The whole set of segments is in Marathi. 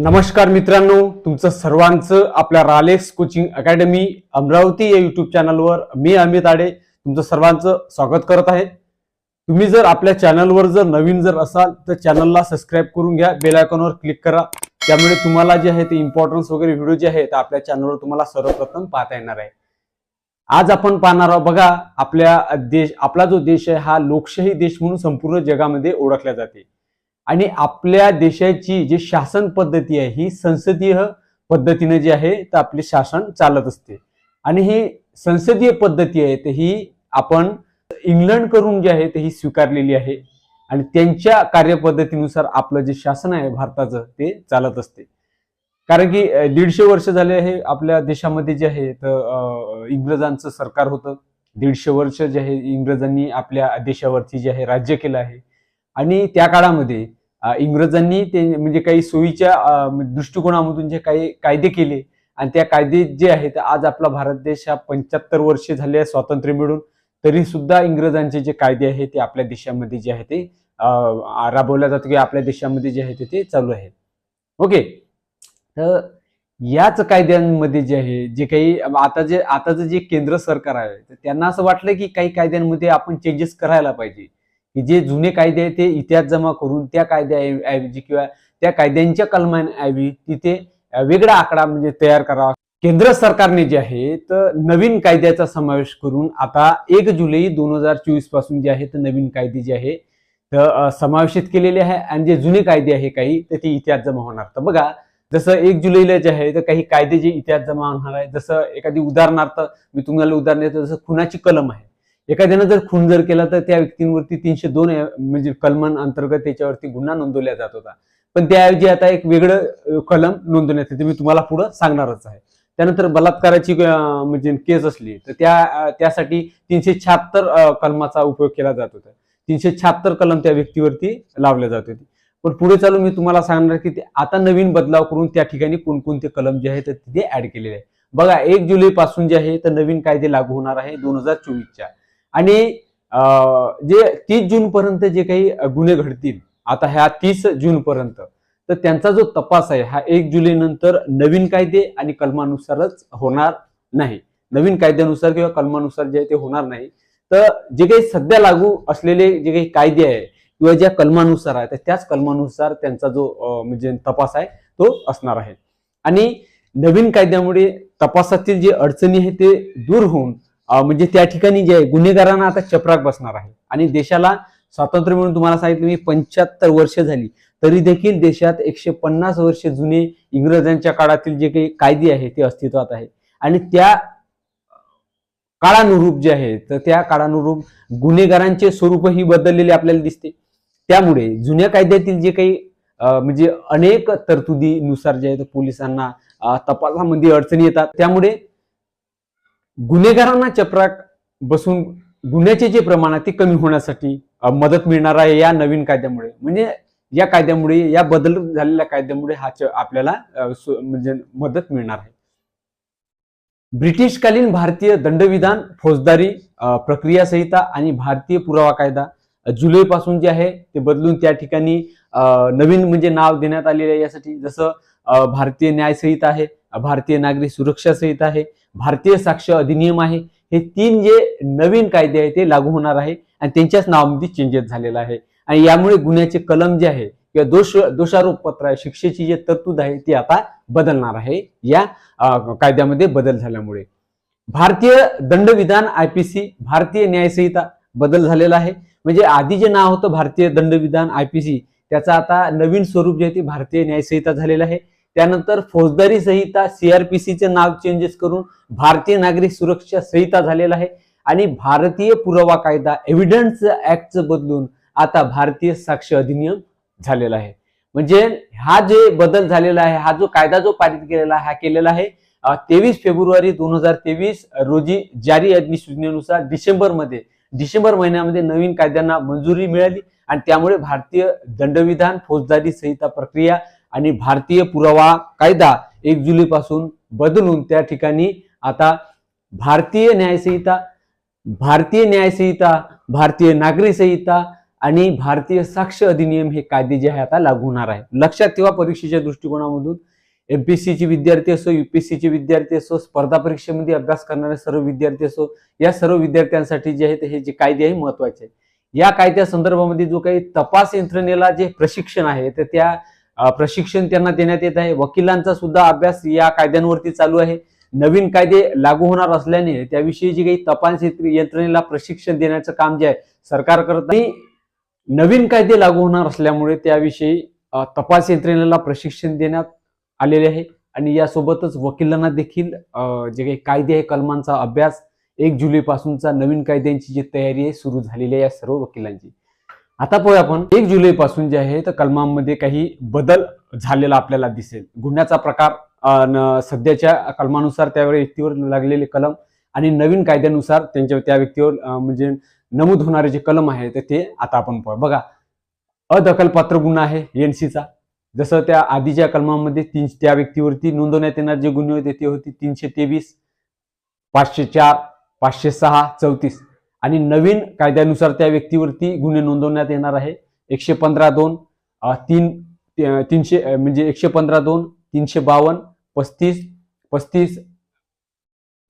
नमस्कार मित्रांनो तुमचं सर्वांचं आपल्या रालेक्स कोचिंग अकॅडमी अमरावती या युट्यूब चॅनलवर मी अमित आडे तुमचं सर्वांचं स्वागत करत आहे. तुम्ही जर आपल्या चॅनलवर जर नवीन जर असाल तर चॅनलला सबस्क्राईब करून घ्या बेल आयकॉनवर क्लिक करा. त्यामुळे तुम्हाला जे आहे ते इम्पॉर्टन्स वगैरे व्हिडिओ जे आहे ते आपल्या चॅनलवर तुम्हाला सर्वप्रथम पाहता येणार आहे. आज आपण पाहणार आहोत बघा आपल्या देश आपला जो देश आहे हा लोकशाही देश म्हणून संपूर्ण जगामध्ये ओळखला जाते. आणि आपल्या देशाची जी शासन पद्धती आहे ही संसदीय पद्धतीने जी आहे तर आपले शासन चालत असते. आणि ही संसदीय पद्धती आहे तर ही आपण इंग्लंड करून जी आहे ते ही स्वीकारलेली आहे. आणि त्यांच्या कार्यपद्धतीनुसार आपलं जे शासन आहे भारताचं ते चालत असते. कारण की दीडशे वर्ष झाले आहे आपल्या देशामध्ये जे आहे तर इंग्रजांचं सरकार होतं. दीडशे वर्ष जे आहे इंग्रजांनी आपल्या देशावरती जे आहे राज्य केलं आहे. आणि त्या काळामध्ये इंग्रजांनी ते म्हणजे काही सोयीच्या दृष्टिकोनामधून जे काही कायदे केले आणि त्या कायदे जे आहेत आज आपला भारत देश हा पंच्याहत्तर वर्षे झाले स्वातंत्र्य मिळून तरी सुद्धा इंग्रजांचे जे कायदे आहेत ते आपल्या देशामध्ये जे आहे ते अं, राबवल्या जातं किंवा आपल्या देशामध्ये जे आहे ते- ते चालू आहे. ओके? तर याच कायद्यांमध्ये जे आहे जे काही आता जे आताचं जे केंद्र सरकार आहे तर त्यांना असं वाटलं की काही कायद्यांमध्ये आपण चेंजेस करायला पाहिजे. की जे जुने कायदे आहेत ते इतिहास जमा करून त्या कायद्याऐवजी किंवा त्या कायद्यांच्या कलमांऐवजी तिथे वेगळा आकडा म्हणजे तयार करावा. केंद्र सरकारने जे आहे तर नवीन कायद्याचा समावेश करून आता एक जुलै दोन हजार चोवीसपासून जे आहे तर नवीन कायदे जे आहे तर समावेशित केलेले आहे. आणि जे जुने कायदे आहे काही तर ते इतिहास जमा होणार. तर बघा जसं एक जुलैला जे आहे तर काही कायदे जे इतिहास जमा होणार आहे. जसं एखादी उदाहरणार्थ मी तुम्हाला उदाहरण देतो जसं खुनाची कलम आहे. एखाद्यानं जर खून जर केला तर त्या व्यक्तींवरती तीनशे दोन म्हणजे कलमन अंतर्गत त्याच्यावरती गुन्हा नोंदवला जात होता. पण त्याऐवजी आता एक वेगळं कलम नोंदवण्यात येते. मी तुम्हाला पुढं सांगणारच आहे. त्यानंतर बलात्काराची म्हणजे केस असली तर त्या त्यासाठी तीनशे शहात्तर कलमाचा उपयोग केला जात होता. तीनशे शहात्तर कलम त्या व्यक्तीवरती लावले जात होते. पण पुढे चालू मी तुम्हाला सांगणार की ते आता नवीन बदलाव करून त्या ठिकाणी कोणकोणते कलम जे आहे तर तिथे ऍड केलेले आहे बघा एक जुलै पासून जे आहे तर नवीन कायदे लागू होणार आहे दोन हजार चोवीसच्या. आणि अं, जे तीस जून पर्यंत जे काही गुन्हे घडतील आता ह्या तीस जून पर्यंत तर त्यांचा जो तपास आहे हा एक जुलै नंतर नवीन कायदे आणि कलमानुसारच होणार नाही. नवीन कायद्यानुसार किंवा कलमानुसार जे आहे ते होणार नाही. तर जे काही सध्या लागू असलेले जे काही कायदे आहे किंवा ज्या कलमानुसार आहे तर त्याच कलमानुसार त्यांचा जो म्हणजे तपास आहे तो असणार आहे. आणि नवीन कायद्यामुळे तपासातील जे अडचणी आहे ते दूर होऊन म्हणजे त्या ठिकाणी जे आहे गुन्हेगारांना आता चपराक बसणार आहे. आणि देशाला स्वातंत्र्य म्हणून तुम्हाला सांगितलं मी पंच्याहत्तर वर्ष झाली. तरी देखील देशात एकशे पन्नास वर्ष जुने इंग्रजांच्या काळातील जे काही कायदे आहे ते अस्तित्वात आहे आणि त्या काळानुरूप जे आहे तर त्या काळानुरूप गुन्हेगारांचे स्वरूपही बदललेले आपल्याला दिसते. त्यामुळे जुन्या कायद्यातील जे काही म्हणजे अनेक तरतुदीनुसार जे आहे पोलिसांना तपासामध्ये अडचणी येतात. त्यामुळे गुन्हेगारांना चपराक बसून गुन्ह्याचे जे प्रमाण आहे ते कमी होण्यासाठी मदत मिळणार आहे या नवीन कायद्यामुळे. म्हणजे या कायद्यामुळे या बदल झालेल्या कायद्यामुळे हा आपल्याला म्हणजे मदत मिळणार आहे. ब्रिटिशकालीन भारतीय दंडविधान फौजदारी प्रक्रिया संहिता आणि भारतीय पुरावा कायदा जुलैपासून जे आहे ते बदलून त्या ठिकाणी अं, नवीन म्हणजे नाव देण्यात आलेले आहे यासाठी. जसं अं, भारतीय न्याय संहिता आहे भारतीय नागरिक सुरक्षा संहिता आहे भारतीय साक्ष अधिनियम आहे. हे तीन जे नवीन कायदे आहे ते लागू होणार आहे आणि त्यांच्याच नावामध्ये चेंजेस झालेला आहे. आणि यामुळे गुन्ह्याचे कलम जे आहे किंवा दोष दोषारोप पत्र आहे शिक्षेची जे तरतूद आहे ती आता बदलणार आहे. या कायद्यामध्ये बदल झाल्यामुळे. भारतीय दंडविधान आयपीसी भारतीय न्यायसंहिता बदल झालेला आहे. म्हणजे आधी जे नाव होतं भारतीय दंडविधान आयपीसी त्याचा आता नवीन स्वरूप जे आहे ते भारतीय न्यायसंहिता झालेलं आहे. त्यानंतर फौजदारी संहिता सीआरपीसीचे नाव चेंजेस करून भारतीय नागरिक सुरक्षा संहिता झालेला आहे. आणि भारतीय पुरावा कायदा एव्हिडन्स ऍक्टचं बदलून आता भारतीय साक्ष अधिनियम झालेला आहे. म्हणजे हा जे बदल झालेला आहे हा जो कायदा जो पारित केलेला हा केलेला आहे तेवीस फेब्रुवारी दोन हजार तेवीस रोजी जारी अधिसूचनेनुसार डिसेंबरमध्ये डिसेंबर महिन्यामध्ये नवीन कायद्यांना मंजुरी मिळाली आणि त्यामुळे भारतीय दंडविधान फौजदारी संहिता प्रक्रिया आणि भारतीय पुरावा कायदा एक जुलैपासून बदलून त्या ठिकाणी आता भारतीय न्यायसंहिता भारतीय न्यायसंहिता भारतीय नागरी संहिता आणि भारतीय साक्ष अधिनियम हे कायदे जे आहे आता लागू होणार आहे. लक्षात ठेवा परीक्षेच्या दृष्टिकोनामधून. एमपीएससीचे विद्यार्थी असो युपीएससीचे विद्यार्थी असो स्पर्धा परीक्षेमध्ये अभ्यास करणारे सर्व विद्यार्थी असो या सर्व विद्यार्थ्यांसाठी जे आहेत हे जे कायदे आहे महत्त्वाचे आहे या कायद्या संदर्भामध्ये जो काही तपास यंत्रणेला जे प्रशिक्षण आहे तर त्या प्रशिक्षण त्यांना देण्यात येत आहे. वकिलांचा सुद्धा अभ्यास या कायद्यांवरती चालू आहे. नवीन कायदे लागू होणार असल्याने त्याविषयी जे काही तपास यंत्रणेला प्रशिक्षण देण्याचं काम जे आहे सरकार करत आणि नवीन कायदे लागू होणार असल्यामुळे त्याविषयी तपास यंत्रणेला प्रशिक्षण देण्यात आलेले आहे. आणि यासोबतच वकिलांना देखील जे काही कायदे आहे कलमांचा अभ्यास एक जुलै पासूनचा नवीन कायद्यांची जी तयारी आहे सुरू झालेली आहे या सर्व वकिलांची. आता पाहूया आपण. एक जुलै पासून जे आहे तर कलमांमध्ये काही बदल झालेला आपल्याला दिसेल. गुन्ह्याचा प्रकार न- सध्याच्या कलमानुसार त्या व्यक्तीवर लागलेले कलम आणि नवीन कायद्यानुसार त्यांच्या त्या व्यक्तीवर म्हणजे नमूद होणारे जे कलम आहे तर ते आता आपण पाहू. बघा अदखलपात्र गुन्हा आहे एनसीचा जसं त्या आधीच्या कलमामध्ये तीन त्या व्यक्तीवरती नोंदवण्यात येणार जे गुन्हे होते ते होते तीनशे तेवीस पाचशे चार पाचशे सहा चौतीस. आणि नवीन कायद्यानुसार त्या व्यक्तीवरती गुन्हे नोंदवण्यात येणार आहे. एकशे पंधरा दोन तीन तीनशे म्हणजे एकशे पंधरा दोन तीनशे बावन्न पस्तीस पस्तीस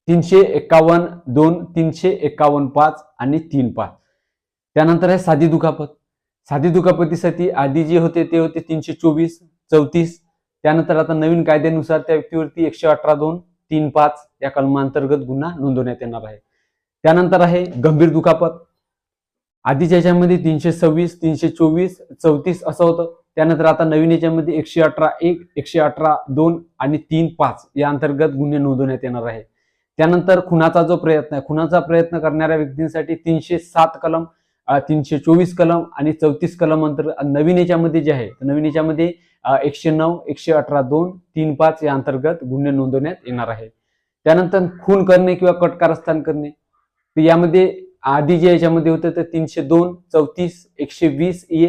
तीनशे एकावन्न दोन तीनशे एकावन्न पाच आणि तीन पाच. त्यानंतर आहे साधी दुखापत. साधी दुखापतीसाठी आधी जे होते ते होते तीनशे चोवीस चौतीस. त्यानंतर आता नवीन कायद्यानुसार त्या व्यक्तीवरती एकशे अठरा दोन तीन पाच या कलमांतर्गत गुन्हा नोंदवण्यात येणार आहे. त्यानंतर आहे गंभीर दुखापत. आधीच्या याच्यामध्ये तीनशे सव्वीस तीनशे चोवीस चौतीस असं होतं. त्यानंतर आता नवीन याच्यामध्ये एकशे अठरा एक एकशे अठरा दोन आणि तीन पाच या अंतर्गत गुन्हे नोंदवण्यात येणार आहे. त्यानंतर खुनाचा जो प्रयत्न आहे खुनाचा प्रयत्न करणाऱ्या व्यक्तींसाठी तीनशे सात कलम तीनशे चोवीस कलम आणि चौतीस कलम अंतर्गत नवीन याच्यामध्ये जे आहे नवीन याच्यामध्ये एकशे नऊ एकशे अठरा दोन तीन पाच या अंतर्गत गुन्हे नोंदवण्यात येणार आहे. त्यानंतर खून करणे किंवा कटकारस्थान करणे. तर यामध्ये आधी जे याच्यामध्ये होतं तर तीनशे दोन चौतीस एकशे वीस ए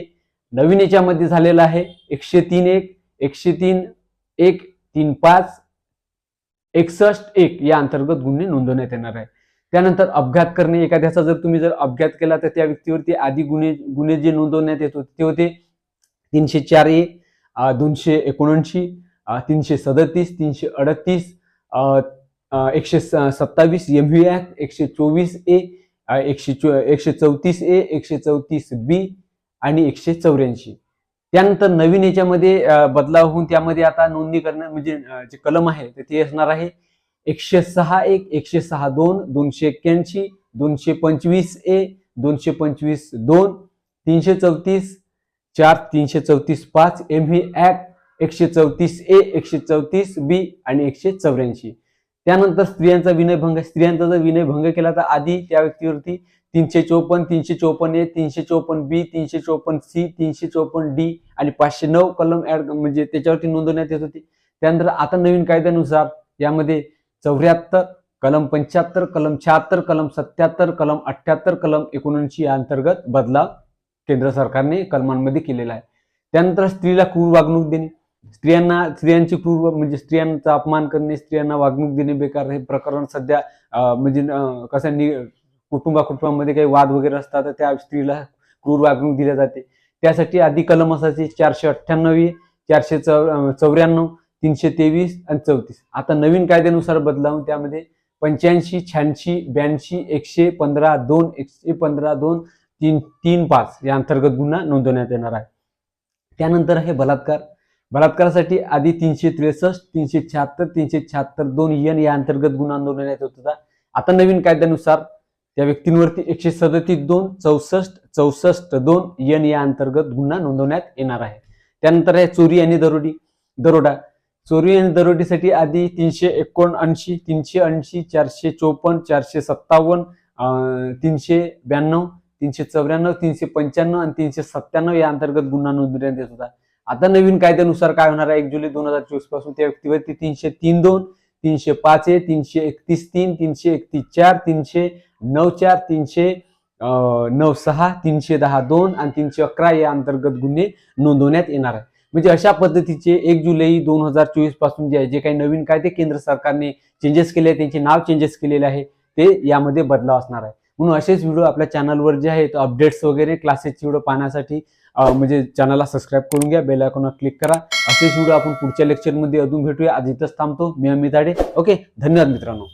नवीन याच्यामध्ये झालेलं आहे. एकशे तीन एक एकशे तीन एक तीन पाच एकसष्ट एक या अंतर्गत गुन्हे नोंदवण्यात येणार आहे. त्यानंतर अपघात करणे एखाद्याचा जर तुम्ही जर अपघात केला तर त्या व्यक्तीवरती आधी गुन्हे गुन्हे जे नोंदवण्यात येत होते ते होते तीनशे चार ए दोनशे एकोणऐंशी तीनशे सदतीस तीनशे अडतीस एकशे सत्तावीस एम व्ही ॲक्ट एकशे चोवीस ए एकशे चो एकशे चौतीस ए एकशे चौतीस बी आणि एकशे चौऱ्याऐंशी. त्यानंतर नवीन याच्यामध्ये बदलाव होऊन त्यामध्ये आता नोंदणी करणं म्हणजे जे कलम आहे तर ते असणार आहे. एकशे सहा एक एकशे सहा दोन दोनशे एक्क्याऐंशी दोनशे पंचवीस ए दोनशे पंचवीस दोन तीनशे चौतीस चार तीनशे चौतीस पाच एम व्ही ॲक्ट एकशे चौतीस ए एकशे चौतीस बी आणि एकशे चौऱ्याऐंशी. त्यानंतर स्त्रियांचा विनयभंग स्त्रियांचा जर विनयभंग केला तर आधी त्या व्यक्तीवरती तीनशे चौपन्न तीनशे चौपन्न ए तीनशे चौपन्न बी तीनशे चौपन्न सी तीनशे चौपन्न डी आणि पाचशे नऊ कलम ऍड म्हणजे त्याच्यावरती नोंदवण्यात येत होती. त्यानंतर आता नवीन कायद्यानुसार यामध्ये चौऱ्याहत्तर कलम पंच्याहत्तर कलम शहात्तर कलम सत्याहत्तर कलम अठ्ठ्याहत्तर कलम एकोणऐंशी या अंतर्गत बदलाव केंद्र सरकारने कलमांमध्ये केलेला आहे. त्यानंतर स्त्रीला क्रूर वागणूक देणे. स्त्रियांना स्त्रियांची क्रूर म्हणजे स्त्रियांचा अपमान करणे स्त्रियांना वागणूक देणे बेकार. हे प्रकरण सध्या म्हणजे कसं नि कुटुंबा कुटुंबामध्ये काही वाद वगैरे असतात तर त्या स्त्रीला क्रूर वागणूक दिल्या जाते. त्यासाठी आधी कलम असायचे चारशे अठ्ठ्याण्णव चारशे चौ चौऱ्याण्णव तीनशे तेवीस आणि चौतीस. आता नवीन कायद्यानुसार बदलावून त्यामध्ये पंच्याऐंशी शहाऐंशी ब्याऐंशी एकशे पंधरा दोन एकशे पंधरा दोन तीन तीन पाच या अंतर्गत गुन्हा नोंदवण्यात येणार आहे. त्यानंतर आहे बलात्कार. बलात्कारासाठी आधी तीनशे त्रेसष्ट तीनशे शहात्तर तीनशे शहात्तर दोन एन या अंतर्गत गुन्हा नोंदवण्यात येत होता. आता नवीन कायद्यानुसार त्या व्यक्तींवरती एकशे सदतीस दोन चौसष्ट चौसष्ट दोन एन या अंतर्गत गुन्हा नोंदवण्यात येणार आहे. त्यानंतर आहे चोरी आणि दरोडी दरोडा. चोरी आणि दरोडीसाठी आधी तीनशे एकोणऐंशी तीनशे ऐंशी चारशे चोपन्न चारशे सत्तावन्न तीनशे ब्याण्णव तीनशे चौऱ्याण्णव तीनशे पंच्याण्णव आणि तीनशे सत्त्याण्णव या अंतर्गत गुन्हा नोंदवण्यात येत होता. आता नवीन कायद्यानुसार काय होणार आहे? एक जुलै दोन हजार चोवीसपासून त्या व्यक्तीवरती तीनशे तीन दोन तीनशे पाच ए तीनशे एकतीस तीन तीनशे एकतीस चार तीनशे नऊ चार तीनशे नऊ सहा तीनशे दहा दोन आणि तीनशे अकरा या अंतर्गत गुन्हे नोंदवण्यात येणार आहे. म्हणजे अशा पद्धतीचे एक जुलै दोन हजार चोवीसपासून जे आहे जे काही नवीन कायदे केंद्र सरकारने चेंजेस केले त्यांचे नाव चेंजेस केलेले आहे ते यामध्ये बदलाव असणार आहे. म्हणून असेच व्हिडिओ आपल्या चॅनलवर जे आहेत अपडेट्स वगैरे क्लासेसचे व्हिडिओ पाहण्यासाठी म्हणजे चॅनलला सबस्क्राईब करून घ्या बेल आयकॉनवर क्लिक करा. असेच व्हिडिओ आपण पुढच्या लेक्चरमध्ये अजून भेटूया. आज इथंच थांबतो. मी अमित आडे. ओके धन्यवाद मित्रांनो.